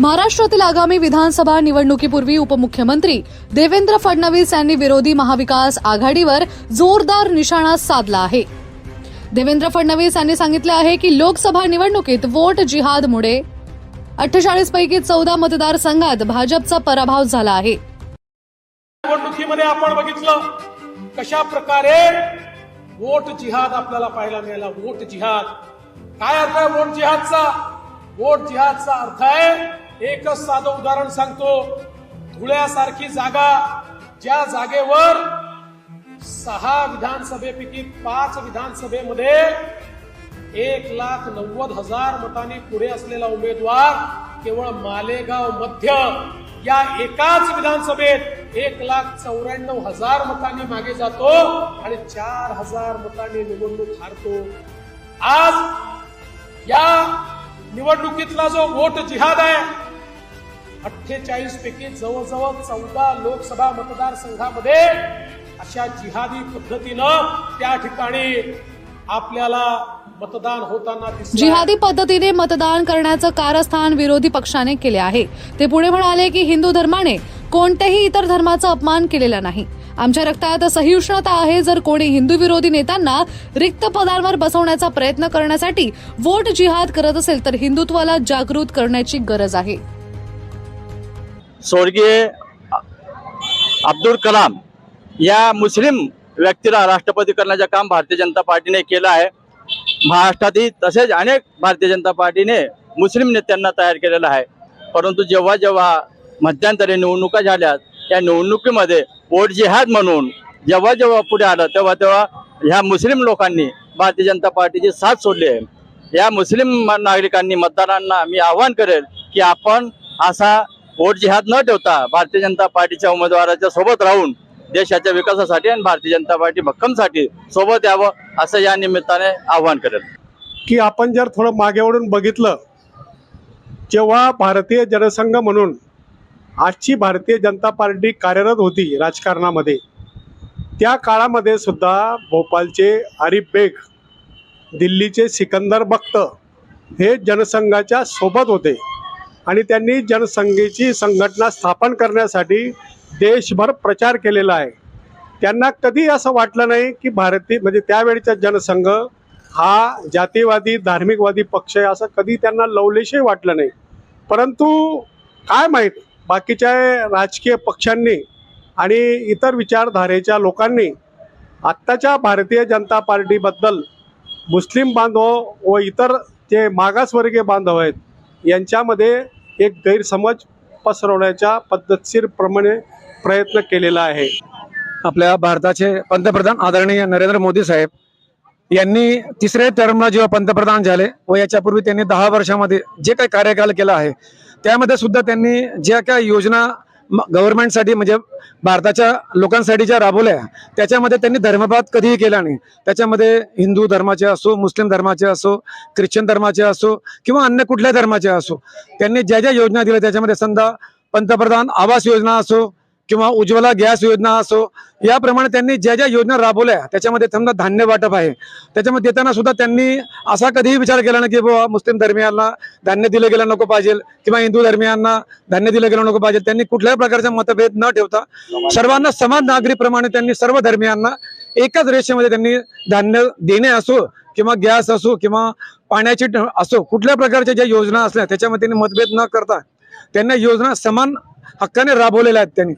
महाराष्ट्रातील आगामी विधानसभा निवडणुकीपूर्वी उपमुख्यमंत्री देवेंद्र फडणवीस यांनी विरोधी महाविकास आघाडीवर जोरदार निशाणा साधला आहे. देवेंद्र फडणवीस यांनी सांगितले आहे की लोकसभा निवडणुकीत वोट जिहादमुळे अठ्ठेचाळीस पैकी चौदा मतदारसंघात भाजपचा पराभव झाला आहे. निवडणुकीमध्ये आपण बघितलं कशा प्रकारे वोट जिहाद आपल्याला पाहायला मिळाला. वोट जिहाद. काय अर्थ आहे वोट जिहादचा? वोट जिहादचा अर्थ आहे एकच साधं उदाहरण सांगतो. धुळ्यासारखी जागा ज्या जागेवर सहा विधानसभेपैकी पाच विधानसभेमध्ये एक लाख नव्वद हजार मतांनी पुढे असलेला उमेदवार केवळ मालेगाव मध्य. या एकाच विधानसभेत एक लाख चौऱ्याण्णव हजार मतांनी मागे जातो आणि चार हजार मतांनी निवडणूक हारतो. आज या निवडणुकीतला जो वोट जिहाद आहे अठ्ठेचाळीस पैकी जवळजवळ चौदा लोकसभा मतदारसंघामध्ये अशा जिहादी पद्धतीनं त्या ठिकाणी आपल्याला मतदान होताना जिहादी पद्धतीने मतदान करण्याचं कारस्थान विरोधी पक्षाने केले आहे. ते पुढे म्हणाले की हिंदू धर्माने कोणत्याही इतर धर्माचा अपमान केलेला नाही. आमच्या रक्तात सहिष्णुता आहे जर कोणी हिंदू विरोधी नेत्यांना रिक्त पदांवर बसवण्याचा प्रयत्न करण्यासाठी वोट जिहाद करत असेल तर हिंदुत्वाला जागृत करण्याची गरज आहे. स्वर्गीय अब्दुल कलाम या मुस्लिम व्यक्तीला राष्ट्रपती करण्याचं काम भारतीय जनता पार्टीने केलं आहे. महाराष्ट्रातही तसेच अनेक भारतीय जनता पार्टीने मुस्लिम नेत्यांना तयार केलेलं आहे. परंतु जेव्हा जेव्हा मध्यंतरी निवडणुका झाल्या त्या निवडणुकीमध्ये वोट जिहाद म्हणून जेव्हा जेव्हा पुढे आलं तेव्हा तेव्हा ह्या मुस्लिम लोकांनी भारतीय जनता पार्टीची साथ सोडली आहे. या मुस्लिम नागरिकांनी मतदारांना मी आवाहन करेल की आपण असा वोट जिहाद न ठेवता भारतीय जनता पार्टीच्या उमेदवाराच्या सोबत राहून देशाच्या विकासासाठी आणि भारतीय जनता पार्टी भक्कमसाठी सोबत यावं असं या निमित्ताने आवाहन करेल. की आपण जर थोडं मागे वळून बघितलं जेव्हा भारतीय जनसंघ म्हणून आजची भारतीय जनता पार्टी कार्यरत होती राजकारणामध्ये त्या काळामध्ये सुद्धा भोपाळचे आरिफ बेग दिल्लीचे सिकंदर बख्त हे जनसंघाच्या सोबत होते. आणि त्यांनी जनसंघेची संघटना स्थापन करण्यासाठी देशभर प्रचार केलेला आहे. त्यांना कधी असं वाटलं नाही की भारतीय म्हणजे त्यावेळेचा जनसंघ हा जातीवादी धार्मिकवादी पक्ष आहे असं कधी त्यांना लवलेशही वाटलं नाही. परंतु काय माहीत बाकीच्या राजकीय पक्षांनी आणि इतर विचारधारेच्या लोकांनी आत्ताच्या भारतीय जनता पार्टीबद्दल मुस्लिम बांधव व इतर जे मागासवर्गीय बांधव आहेत यांच्यामध्ये एक गैरसमज पसरवण्याच्या पद्धतशीरप्रमाणे प्रयत्न केलेला आहे. आपल्या भारताचे पंतप्रधान आदरणीय नरेंद्र मोदी साहेब यांनी तिसऱ्या टर्मला जेव्हा पंतप्रधान झाले व याच्यापूर्वी त्यांनी दहा वर्षामध्ये जे काही कार्यकाल केला आहे त्यामध्ये सुद्धा त्यांनी ज्या काही योजना गव्हर्नमेंटसाठी म्हणजे भारताच्या लोकांसाठी ज्या राबवल्या त्याच्यामध्ये त्यांनी धर्मपात कधीही केला नाही. त्याच्यामध्ये हिंदू धर्माचे असो मुस्लिम धर्माचे असो ख्रिश्चन धर्माचे असो किंवा अन्य कुठल्या धर्माचे असो त्यांनी ज्या ज्या योजना दिल्या त्याच्यामध्ये समजा पंतप्रधान आवास योजना असो किंवा उज्ज्वला गॅस योजना असो याप्रमाणे त्यांनी ज्या ज्या योजना राबवल्या त्याच्यामध्ये समजा धान्य वाटप आहे. त्याच्यामध्ये देताना सुद्धा त्यांनी असा कधीही विचार केला नाही की बाबा मुस्लिम धर्मियांना धान्य दिलं गेलं नको पाहिजे किंवा हिंदू धर्मियांना धान्य दिलं गेलं नको पाहिजे. त्यांनी कुठल्याही प्रकारचा मतभेद न ठेवता सर्वांना समान नागरिकप्रमाणे त्यांनी सर्व धर्मियांना एकाच रेषेमध्ये त्यांनी धान्य देणे असो किंवा गॅस असो किंवा पाण्याची असो कुठल्या प्रकारच्या ज्या योजना असल्या त्याच्यामध्ये त्यांनी मतभेद न करता त्यांना योजना समान हक्काने राबवलेल्या आहेत त्यांनी.